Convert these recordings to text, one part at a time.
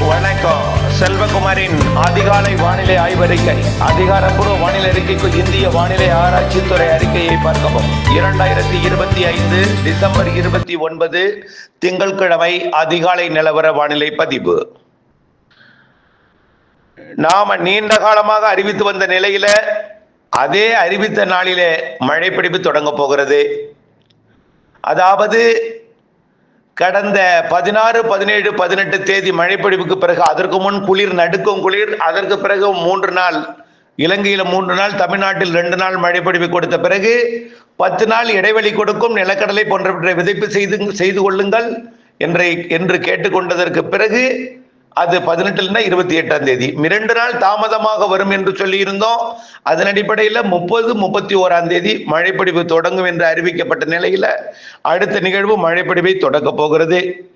வணக்கம். செல்வகுமாரின் அதிகாலை வானிலை ஆய்வறிக்கை. அதிகாரப்பூர்வ வானிலை அறிக்கைக்கு இந்திய வானிலை ஆராய்ச்சித்துறை அறிக்கையை பார்க்கவும். இரண்டாயிரத்தி இருபத்தி ஐந்து டிசம்பர் இருபத்தி ஒன்பது திங்கட்கிழமை அதிகாலை நிலவர வானிலை பதிவு. நாம நீண்ட காலமாக அறிவித்து வந்த நிலையில அதே அறிவித்த நாளிலே மழை பிடிப்பு தொடங்க போகிறது. அதாவது கடந்த பதினாறு பதினேழு பதினெட்டு தேதி மழைப்பொழிவுக்கு பிறகு அதற்கு முன் குளிர் நடுக்கும் குளிர் அதற்கு பிறகு மூன்று நாள் இலங்கையில் மூன்று நாள் தமிழ்நாட்டில் ரெண்டு நாள் மழைப்பொழிவு கொடுத்த பிறகு பத்து நாள் இடைவெளி கொடுக்கும் நிலக்கடலை போன்றவற்றை விதைப்பு செய்து செய்து கொள்ளுங்கள் என்று என்று கேட்டுக்கொண்டதற்கு பிறகு அது பதினெட்டுலன்னா இருபத்தி எட்டாம் தேதி. இரண்டு நாள் தாமதமாக வரும் என்று சொல்லியிருந்தோம். அதன் அடிப்படையில் முப்பது முப்பத்தி ஓராம் தேதி மழைப்பொழிவு தொடங்கும் என்று அறிவிக்கப்பட்ட நிலையில் அடுத்த நிகழ்வு மழைப்பொழிவை தொடங்க போகிறது.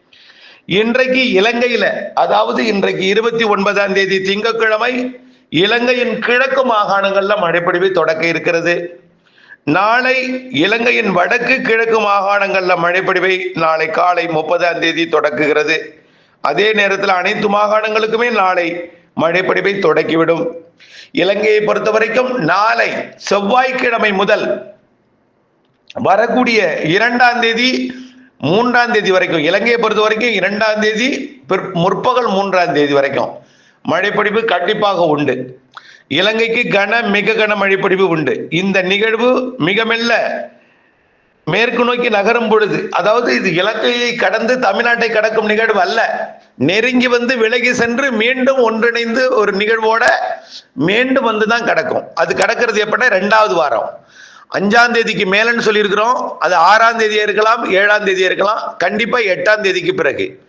இன்றைக்கு இலங்கையில அதாவது இன்றைக்கு இருபத்தி ஒன்பதாம் தேதி திங்கட்கிழமை இலங்கையின் கிழக்கு மாகாணங்கள்ல மழைப்பொழிவை தொடக்க இருக்கிறது. நாளை இலங்கையின் வடக்கு கிழக்கு மாகாணங்கள்ல மழைப்பிடிவை நாளை காலை முப்பதாம் தேதி தொடக்குகிறது. அதே நேரத்தில் அனைத்து மாகாணங்களுக்குமே நாளை மழைப்படிப்பை தொடக்கிவிடும். இலங்கையை பொறுத்த வரைக்கும் நாளை செவ்வாய்க்கிழமை முதல் வரக்கூடிய இரண்டாம் தேதி மூன்றாம் தேதி வரைக்கும் இலங்கையை பொறுத்த வரைக்கும் இரண்டாம் தேதி பிற்- முற்பகல் மூன்றாம் தேதி வரைக்கும் மழைப்பிடிப்பு கண்டிப்பாக உண்டு. இலங்கைக்கு கன மிக கன மழைப்பிடிப்பு உண்டு. இந்த நிகழ்வு மிக மெல்ல மேற்கு நோக்கி நகரும் பொழுது அதாவது இது இலங்கையை கடந்து தமிழ்நாட்டை கடக்கும் நிகழ்வு அல்ல. நெருங்கி வந்து விலகி சென்று மீண்டும் ஒன்றிணைந்து ஒரு நிகழ்வோட மீண்டும் வந்து தான் கடக்கும். அது கடக்கிறது எப்படின்னா ரெண்டாவது வாரம். அஞ்சாம் தேதிக்கு மேலன்னு சொல்லியிருக்கிறோம். அது ஆறாம் தேதியா இருக்கலாம் ஏழாம் தேதியா இருக்கலாம். கண்டிப்பா எட்டாம் தேதிக்கு பிறகு.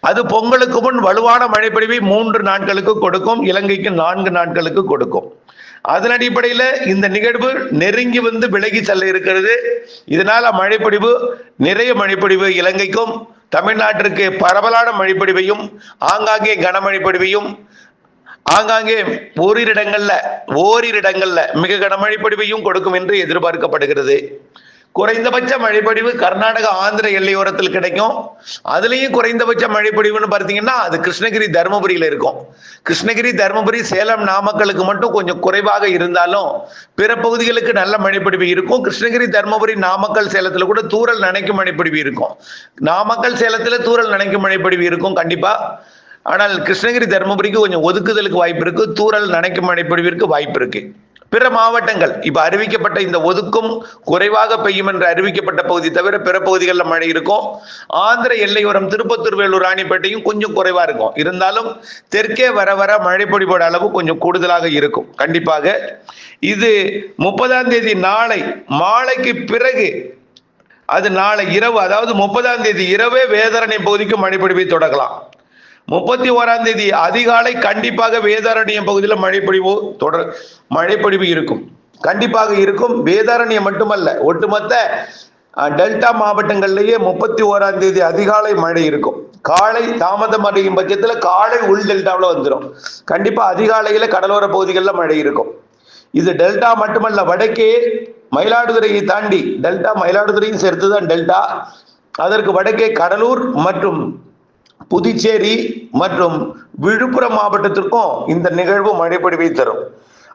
அது பொங்கலுக்கு முன் வலுவான மழைப்பொழிவை மூன்று நாட்களுக்கு கொடுக்கும் இலங்கைக்கு நான்கு நாட்களுக்கு கொடுக்கும். அதன் அடிப்படையில் இந்த நிகழ்வு நெருங்கி வந்து விலகி செல்ல இருக்கிறது. இதனால மழைப்பொழிவு நிறைய மழைப்பொழிவு இலங்கைக்கும் தமிழ்நாட்டிற்கு பரவலான மழைப்பொழிவையும் ஆங்காங்கே கனமழை பொழிவையும் ஆங்காங்கே ஓரிரு இடங்கள்ல ஓரிரு இடங்கள்ல மிக கனமழை பொழிவையும் கொடுக்கும் என்று எதிர்பார்க்கப்படுகிறது. குறைந்தபட்ச மழைப்பொழிவு கர்நாடக ஆந்திர எல்லையோரத்தில் கிடைக்கும். அதுலயும் குறைந்தபட்ச மழைப்பொழிவுன்னு பார்த்தீங்கன்னா அது கிருஷ்ணகிரி தருமபுரியில இருக்கும். கிருஷ்ணகிரி தருமபுரி சேலம் நாமக்கலுக்கு மட்டும் கொஞ்சம் குறைவாக இருந்தாலும் பிற பகுதிகளுக்கு நல்ல மழைப்பொழிவு இருக்கும். கிருஷ்ணகிரி தருமபுரி நாமக்கல் சேலத்துல கூட தூரல் நனைக்கும் மழைப்பொழிவு இருக்கும். நாமக்கல் சேலத்துல தூரல் நனைக்கும் மழைப்பொழிவு இருக்கும் கண்டிப்பா. ஆனால் கிருஷ்ணகிரி தருமபுரிக்கு கொஞ்சம் ஒதுக்குதலுக்கு வாய்ப்பு இருக்கு. தூரல் நனைக்கும் மழைப்பொழிவிற்கு வாய்ப்பு இருக்கு. பிற மாவட்டங்கள் இப்ப அறிவிக்கப்பட்ட இந்த ஒதுக்கும் குறைவாக பெய்யும் என்று அறிவிக்கப்பட்ட பகுதி தவிர பிற பகுதிகளில் மழை இருக்கும். ஆந்திர எல்லையோரம் திருப்பத்தூர் வேலூர் ராணிப்பேட்டையும் கொஞ்சம் குறைவா இருக்கும். இருந்தாலும் தெற்கே வர வர மழை பொழிவோட அளவு கொஞ்சம் கூடுதலாக இருக்கும். கண்டிப்பாக இது முப்பதாம் தேதி நாளை மாலைக்கு பிறகு அது நாளை இரவு அதாவது முப்பதாம் தேதி இரவே வேதரணை பகுதிக்கு மழை பொழிவை தொடங்கலாம். முப்பத்தி ஓராம் தேதி அதிகாலை கண்டிப்பாக வேதாரண்யம் பகுதியில் மழைப்பொழிவு தொடர் மழைப்பொழிவு இருக்கும். கண்டிப்பாக இருக்கும். வேதாரண்யம் மட்டுமல்ல ஒட்டுமொத்த டெல்டா மாவட்டங்கள்லேயே முப்பத்தி ஓராம் தேதி அதிகாலை மழை இருக்கும். காலை தாமதம் அடையும் பட்சத்தில் காலை உள் டெல்டாவில் வந்துடும் கண்டிப்பாக அதிகாலையில் கடலோர பகுதிகளில் மழை இருக்கும். இது டெல்டா மட்டுமல்ல வடக்கே மயிலாடுதுறையை தாண்டி டெல்டா மயிலாடுதுறையும் சேர்த்து தான் டெல்டா. அதற்கு வடக்கே கடலூர் மற்றும் புதுச்சேரி மற்றும் விழுப்புரம் மாவட்டத்திற்கும் இந்த நிகழ்வு மழைப்பொழிவை தரும்.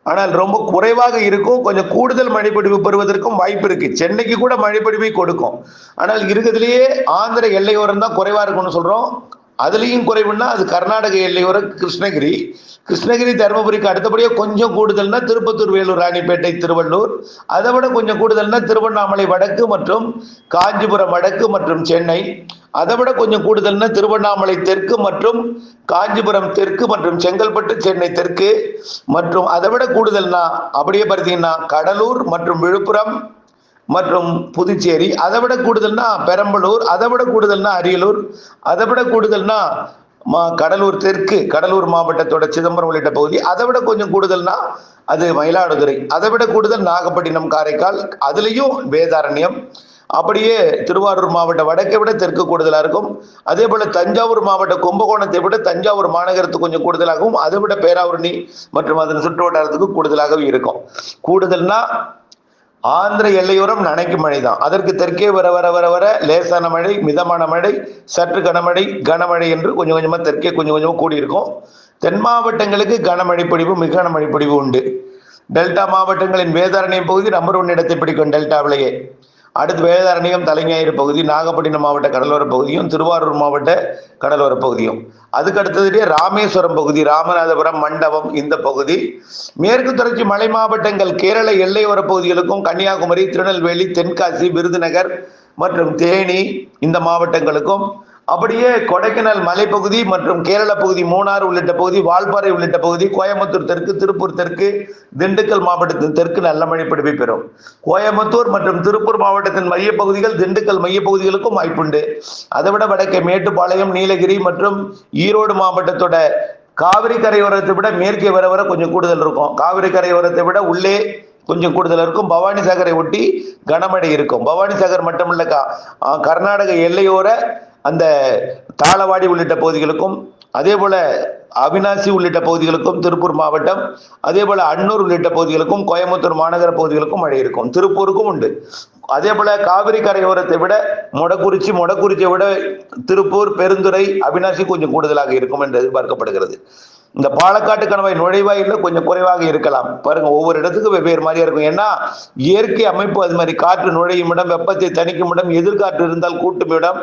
ஆனால் ரொம்ப குறைவாக இருக்கும் கொஞ்சம் கூடுதல் மழைப்பொழிவு பெறுவதற்கும் வாய்ப்பு இருக்கு. சென்னைக்கு கூட மழைப்பொழிவை கொடுக்கும். ஆனால் இருக்கிறதுலேயே ஆந்திர எல்லையோரம் தான் குறைவா இருக்கும்னு சொல்றோம். அதுலேயும் குறைவுன்னா அது கர்நாடக எல்லையோரம் கிருஷ்ணகிரி. கிருஷ்ணகிரி தருமபுரிக்கு அடுத்தபடியாக கொஞ்சம் கூடுதல்னா திருப்பத்தூர் வேலூர் ராணிப்பேட்டை திருவள்ளூர். அதை விட கொஞ்சம் கூடுதல்னா திருவண்ணாமலை வடக்கு மற்றும் காஞ்சிபுரம் வடக்கு மற்றும் சென்னை. அதை விட கொஞ்சம் கூடுதல்னா திருவண்ணாமலை தெற்கு மற்றும் காஞ்சிபுரம் தெற்கு மற்றும் செங்கல்பட்டு சென்னை தெற்கு. மற்றும் அதை விட கூடுதல்னா அப்படியே பார்த்தீங்கன்னா கடலூர் மற்றும் விழுப்புரம் மற்றும் புதுச்சேரி அதை விட கூடுதல்னா பெரம்பலூர் அதை விட கூடுதல்னா அரியலூர் அதை விட கூடுதல்னா மா கடலூர் தெற்கு கடலூர் மாவட்டத்தோட சிதம்பரம் உள்ளிட்ட பகுதி அதை விட கொஞ்சம் கூடுதல்னா அது மயிலாடுதுறை அதை விட கூடுதல் நாகப்பட்டினம் காரைக்கால் அதுலேயும் வேதாரண்யம். அப்படியே திருவாரூர் மாவட்ட வடக்கை விட தெற்கு கூடுதலாக இருக்கும். அதே போல் தஞ்சாவூர் மாவட்ட கும்பகோணத்தை விட தஞ்சாவூர் மாநகரத்துக்கு கொஞ்சம் கூடுதலாகவும் அதை விட பேராவூரணி மற்றும் அதன் சுற்று வட்டாரத்துக்கு கூடுதலாகவும் இருக்கும். கூடுதல்னா ஆந்திர எல்லையோரம் நனைக்கும் மழை தான் அதற்கு தெற்கே வர வர வர வர லேசான மழை மிதமான மழை சற்று கனமழை கனமழை என்று கொஞ்சம் கொஞ்சமாக தெற்கே கொஞ்சம் கொஞ்சமாக கூடியிருக்கும். தென் மாவட்டங்களுக்கு கனமழை பொழிவு மிக கனமழை பொழிவு உண்டு. டெல்டா மாவட்டங்களின் வேதாரண்யம் பகுதி நம்பர் ஒன் இடத்தை பிடிக்கும் டெல்டாவிலேயே. அடுத்து வேதாரண்யம் தலைஞாயிறு பகுதி நாகப்பட்டினம் மாவட்ட கடலோர பகுதியும் திருவாரூர் மாவட்ட கடலோர பகுதியும். அதுக்கு அடுத்ததுலேயே ராமேஸ்வரம் பகுதி ராமநாதபுரம் மண்டபம் இந்த பகுதி. மேற்கு தொடர்ச்சி மலை மாவட்டங்கள் கேரள எல்லையோர பகுதிகளுக்கும் கன்னியாகுமரி திருநெல்வேலி தென்காசி விருதுநகர் மற்றும் தேனி இந்த மாவட்டங்களுக்கும் அப்படியே கொடைக்கானல் மலைப்பகுதி மற்றும் கேரள பகுதி மூணார் உள்ளிட்ட பகுதி வால்பாறை உள்ளிட்ட பகுதி கோயம்புத்தூர் தெற்கு திருப்பூர் தெற்கு திண்டுக்கல் மாவட்டத்தின் தெற்கு நல்ல மழை பிடிப்பை பெறும். கோயம்புத்தூர் மற்றும் திருப்பூர் மாவட்டத்தின் மையப்பகுதிகள் திண்டுக்கல் மையப்பகுதிகளுக்கும் வாய்ப்புண்டு. அதை விட வடக்கே மேட்டுப்பாளையம் நீலகிரி மற்றும் ஈரோடு மாவட்டத்தோட காவிரி கரையோரத்தை விட மேற்கே வர வர கொஞ்சம் கூடுதல் இருக்கும். காவிரி கரையோரத்தை விட உள்ளே கொஞ்சம் கூடுதல் இருக்கும். பவானி சாகரை ஒட்டி கனமழை இருக்கும். பவானி சாகர் மட்டுமல்ல கா- கர்நாடக எல்லையோர அந்த தாளவாடி உள்ளிட்ட பகுதிகளுக்கும் அதே போல அவினாசி உள்ளிட்ட பகுதிகளுக்கும் திருப்பூர் மாவட்டம் அதே போல அன்னூர் உள்ளிட்ட பகுதிகளுக்கும் கோயம்புத்தூர் மாநகர பகுதிகளுக்கும் மழை இருக்கும். திருப்பூருக்கும் உண்டு. அதே போல காவிரி கரையோரத்தை விட மொடக்குறிச்சி மொடக்குறிச்சியை விட திருப்பூர் பெருந்துறை அவினாசி கொஞ்சம் கூடுதலாக இருக்கும் என்று எதிர்பார்க்கப்படுகிறது. இந்த பாலக்காட்டு கணவாய் நுழைவாயில் கொஞ்சம் குறைவாக இருக்கலாம். பாருங்க ஒவ்வொரு இடத்துக்கும் வெவ்வேறு மாதிரியா இருக்கும். ஏன்னா இயற்கை அமைப்பு அது மாதிரி காற்று நுழையும் இடம் வெப்பத்தை தணிக்கும் இடம் எதிர்காற்று இருந்தால் கூட்டும் இடம்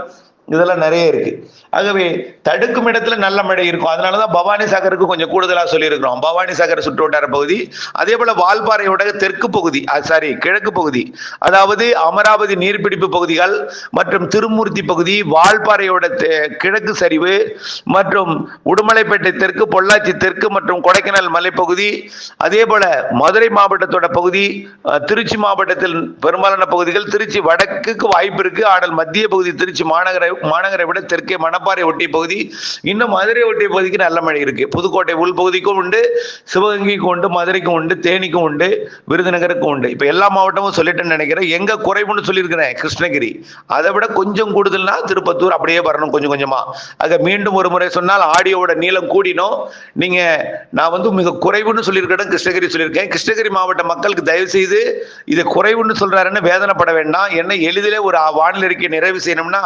இதெல்லாம் நிறைய இருக்கு. ஆகவே தடுக்கும் இடத்துல நல்ல மழை இருக்கும். அதனாலதான் பவானி சாகருக்கு கொஞ்சம் கூடுதலாக சொல்லியிருக்கிறோம். பவானி சாகர் சுற்று பகுதி அதே போல வால்பாறையோட தெற்கு பகுதி சாரி கிழக்கு பகுதி அதாவது அமராவதி நீர்பிடிப்பு பகுதிகள் மற்றும் திருமூர்த்தி பகுதி வால்பாறையோட கிழக்கு சரிவு மற்றும் உடுமலைப்பேட்டை தெற்கு பொள்ளாச்சி தெற்கு மற்றும் கொடைக்கானல் மலைப்பகுதி அதே போல மதுரை மாவட்டத்தோட பகுதி திருச்சி மாவட்டத்தில் பெரும்பாலான பகுதிகள் திருச்சி வடக்குக்கு வாய்ப்பு இருக்கு. ஆனால் மத்திய பகுதி திருச்சி மாநகர மாநகரை விட தெற்கே மணப்பாறை ஒட்டிய பகுதி இன்னும் மதுரை ஒட்டிய பகுதிக்கு நல்ல மழை இருக்கு. புதுக்கோட்டை உள்பகுதிக்கும் உண்டு சிவகங்கைக்கும் உண்டு மதுரைக்கும் உண்டு தேனிக்கும் உண்டு விருதுநகருக்கும் உண்டு. இப்ப எல்லா மாவட்டமும் சொல்லிட்டேன்னு நினைக்கிறேன். எங்க குறைவுன்னு சொல்லியிருக்கிறேன் கிருஷ்ணகிரி. அதை விட கொஞ்சம் கூடுதல்னா திருப்பத்தூர் அப்படியே வரணும் கொஞ்சம் கொஞ்சமா. ஆக மீண்டும் ஒரு முறை சொன்னால் ஆடியோவோட நீளம் கூடினோம். நீங்க நான் வந்து மிக குறைவுன்னு சொல்லியிருக்கேன் கிருஷ்ணகிரி சொல்லியிருக்கேன். கிருஷ்ணகிரி மாவட்ட மக்களுக்கு தயவு செய்து இது குறைவுன்னு சொல்றாருன்னு வேதனைப்பட வேண்டாம். என்ன எளிதிலே ஒரு வானிலை அறிக்கை நிறைவு செய்யணும்னா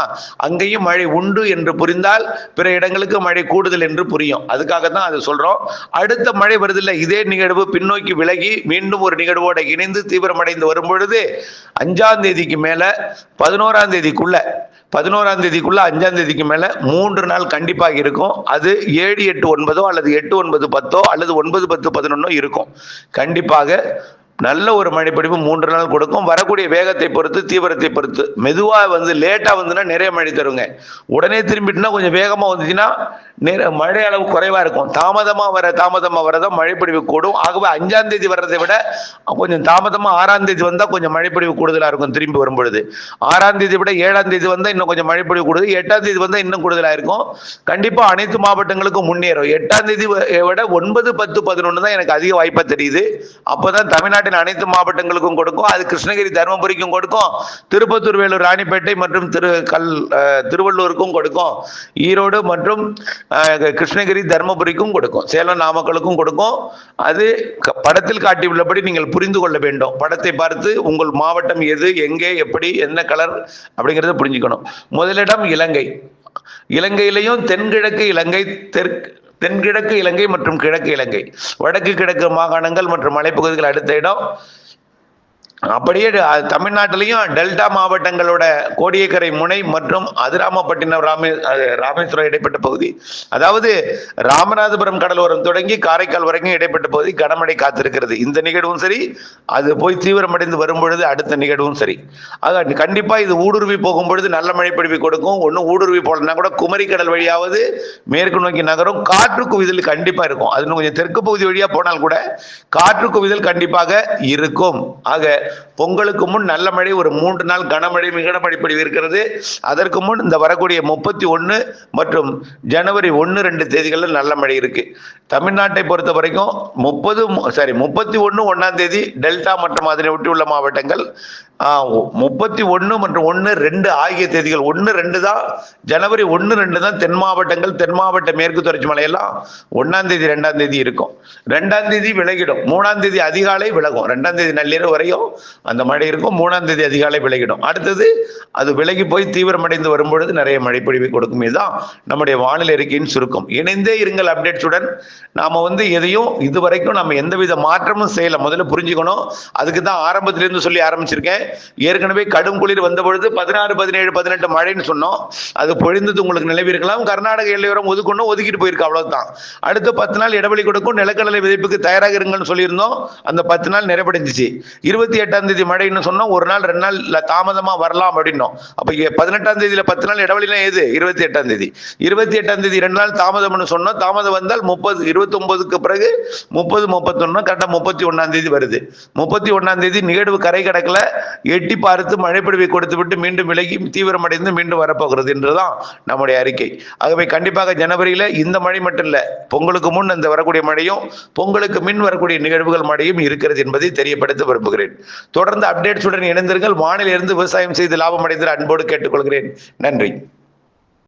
அங்கேயும் மழை உண்டு என்று புரிந்தால் பிற இடங்களுக்கு மழை கூடுதல் என்று புரியும். அதுக்காக தான் அதை சொல்றோம். அடுத்த மழை வருதில்லை இதே நிகழ்வு பின்னோக்கி விலகி மீண்டும் ஒரு நிகழ்வோட இணைந்து தீவிரமடைந்து வரும் பொழுது அஞ்சாம் தேதிக்கு மேல பதினோராம் தேதிக்குள்ள பதினோராம் தேதிக்குள்ள அஞ்சாம் தேதிக்கு மேல மூன்று நாள் கண்டிப்பாக இருக்கும். அது ஏழு எட்டு ஒன்பதோ அல்லது எட்டு ஒன்பது பத்தோ அல்லது ஒன்பது பத்து பதினொன்னோ இருக்கும். கண்டிப்பாக நல்ல ஒரு மழைப்பொழிவு மூன்று நாள் கொடுக்கும். வரக்கூடிய வேகத்தை பொறுத்து தீவிரத்தை பொறுத்து. மெதுவாக வந்து லேட்டாக வந்துன்னா நிறைய மழை தருங்க. உடனே திரும்பிட்டுனா கொஞ்சம் வேகமாக வந்துச்சுன்னா நிற- மழை அளவு குறைவா இருக்கும். தாமதமா வர தாமதமா வரதான் மழைப்பொழிவு கூடும். ஆகவே அஞ்சாம் தேதி வர்றதை விட கொஞ்சம் தாமதமா ஆறாம் தேதி வந்தா கொஞ்சம் மழைப்பொழிவு கூடுதலா இருக்கும் திரும்பி வரும்பொழுது. ஆறாம் தேதி விட ஏழாம் தேதி வந்தா இன்னும் கொஞ்சம் மழைப்பொழிவு கூடுது. எட்டாம் தேதி வந்தா இன்னும் கூடுதலா இருக்கும். கண்டிப்பா அனைத்து மாவட்டங்களுக்கும் முன்னேறும். எட்டாம் தேதி விட ஒன்பது பத்து பதினொன்று தான் எனக்கு அதிக வாய்ப்பா தெரியுது. அப்பதான் தமிழ்நாட்டின் அனைத்து மாவட்டங்களுக்கும் கொடுக்கும். அது கிருஷ்ணகிரி தருமபுரிக்கும் கொடுக்கும். திருப்பத்தூர் வேலூர் ராணிப்பேட்டை மற்றும் திரு கல் திருவள்ளூருக்கும் கொடுக்கும். ஈரோடு மற்றும் கிருஷ்ணகிரி தருமபுரிக்கும் கொடுக்கும். சேலம் நாமக்கலுக்கும் கொடுக்கும். அது க- படத்தில் காட்டியுள்ளபடி நீங்கள் புரிந்து கொள்ள வேண்டும். படத்தை பார்த்து உங்கள் மாவட்டம் எது எங்கே எப்படி என்ன கலர் அப்படிங்கிறத புரிஞ்சுக்கணும். முதலிடம் இலங்கை. இலங்கையிலையும் தென்கிழக்கு இலங்கை தெற்கு தென்கிழக்கு இலங்கை மற்றும் கிழக்கு இலங்கை. வடக்கு கிழக்கு மாகாணங்கள் மற்றும் மலைப்பகுதிகள் அடுத்த இடம். அப்படியே தமிழ்நாட்டிலையும் டெல்டா மாவட்டங்களோட கோடியக்கரை முனை மற்றும் அதிராமப்பட்டினம் ராமே ராமேஸ்வரம் இடைப்பட்ட பகுதி. அதாவது ராமநாதபுரம் கடலோரம் தொடங்கி காரைக்கால் வரைக்கும் இடைப்பட்ட பகுதி கனமழை காத்திருக்கிறது. இந்த நிகழ்வும் சரி அது போய் தீவிரமடைந்து வரும் பொழுது அடுத்த நிகழ்வும் சரி. ஆக கண்டிப்பா இது ஊடுருவி போகும் பொழுது நல்ல மழை பொழிவை கொடுக்கும். ஒன்றும் ஊடுருவி போடலன்னா கூட குமரி கடல் வழியாவது மேற்கு நோக்கி நகரும். காற்று குவிதல் கண்டிப்பா இருக்கும். அது கொஞ்சம் தெற்கு பகுதி வழியா போனால் கூட காற்று குவிதல் கண்டிப்பாக இருக்கும். ஆக பொங்கலுக்கு முன் நல்ல மழை ஒரு மூன்று நாள் கனமழை மிக கனமழை பொழிவு இருக்கிறது. அதற்கு முன் இந்த வரக்கூடிய முப்பத்தி ஒன்று மற்றும் ஜனவரி ஒன்று ரெண்டு தேதிகளில் நல்ல மழை இருக்கு. தமிழ்நாட்டை பொறுத்த வரைக்கும் முப்பது சாரி முப்பத்தி ஒன்று ஒன்றாம் தேதி டெல்டா மற்றும் அதனை ஒட்டியுள்ள மாவட்டங்கள் முப்பத்தி ஒன்று மற்றும் ஒன்று ரெண்டு ஆகிய தேதிகள். ஒன்று ரெண்டு தான். ஜனவரி ஒன்று ரெண்டு தான். தென் மாவட்டங்கள் தென் மாவட்ட மேற்கு தொடர்ச்சி மலையெல்லாம் ஒன்றாம் தேதி ரெண்டாம் தேதி இருக்கும். ரெண்டாம் தேதி விலகிடும். மூணாம் தேதி அதிகாலை விலகும். ரெண்டாம் தேதி நள்ளிரவு வரையும் அந்த மழை இருக்கும். மூணாம் தேதி அதிகாலை விலகிடும். அடுத்தது அது விலகி போய் தீவிரமடைந்து வரும்பொழுது நிறைய மழைப்பொழிவை கொடுக்கும். இதுதான் நம்முடைய வானிலை அறிக்கையின் சுருக்கம். இணைந்தே இருங்கள் அப்டேட்ஸுடன் நாம வந்து எதையும் இதுவரைக்கும் நம்ம எந்தவித மாற்றமும் செய்யலை. முதல்ல புரிஞ்சுக்கணும். அதுக்கு தான் ஆரம்பத்திலிருந்து சொல்லி ஆரம்பிச்சிருக்கேன். ஏற்கனவே கடும் குளிர் வந்த பொழுது பதினாறு பதினேழு பதினெட்டு மழைன்னு சொன்னோம். அது பொழிந்தது உங்களுக்கு நிலவிருக்கலாம் கர்நாடக எல்லையோரம் ஒதுக்கணும் ஒதுக்கிட்டு போயிருக்கு அவ்வளவுதான். அடுத்து பத்து நாள் இடைவெளி கொடுக்கும். நிலக்கடலை விதைப்புக்கு தயாராக இருங்கன்னு சொல்லியிருந்தோம். அந்த பத்து நாள் நிறைவடைஞ்சிச்சு. இருபத்தி எட்டாம் தேதி மழைன்னு சொன்னோம். ஒரு நாள் ரெண்டு நாள் இல்ல தாமதமா வரலாம் அப்படின்னோம். அப்ப பதினெட்டாம் தேதியில பத்து நாள் இடைவெளினா ஏது இருபத்தி எட்டாம் தேதி. இருபத்தி எட்டாம் தேதி ரெண்டு நாள் தாமதம்னு சொன்னோம். தாமதம் வந்தால் முப்பது இருபத்தி ஒன்பதுக்கு பிறகு முப்பது முப்பத்தொன்னு கரெக்டா முப்பத்தி ஒன்னாம் தேதி வருது. முப்பத்தி ஒன்னாம் தேதி நிகழ்வு கரை கடக்கல. எட்டி பார்த்து மழைப்பிடிவை கொடுத்து விட்டு மீண்டும் விலகி தீவிரமடைந்து மீண்டும் வரப்போகிறது என்றுதான் நம்முடைய அறிக்கை. ஆகவே கண்டிப்பாக ஜனவரியில இந்த மழை மட்டும் இல்ல பொங்கலுக்கு முன் இந்த வரக்கூடிய மழையும் பொங்கலுக்கு மின் வரக்கூடிய நிகழ்வுகள் மழையும் இருக்கிறது என்பதை தெரியப்படுத்த விரும்புகிறேன். தொடர்ந்து அப்டேட்ஸுடன் இணைந்திருங்கள். வானிலிருந்து விவசாயம் செய்து லாபம் அடைந்து அன்போடு கேட்டுக்கொள்கிறேன். நன்றி.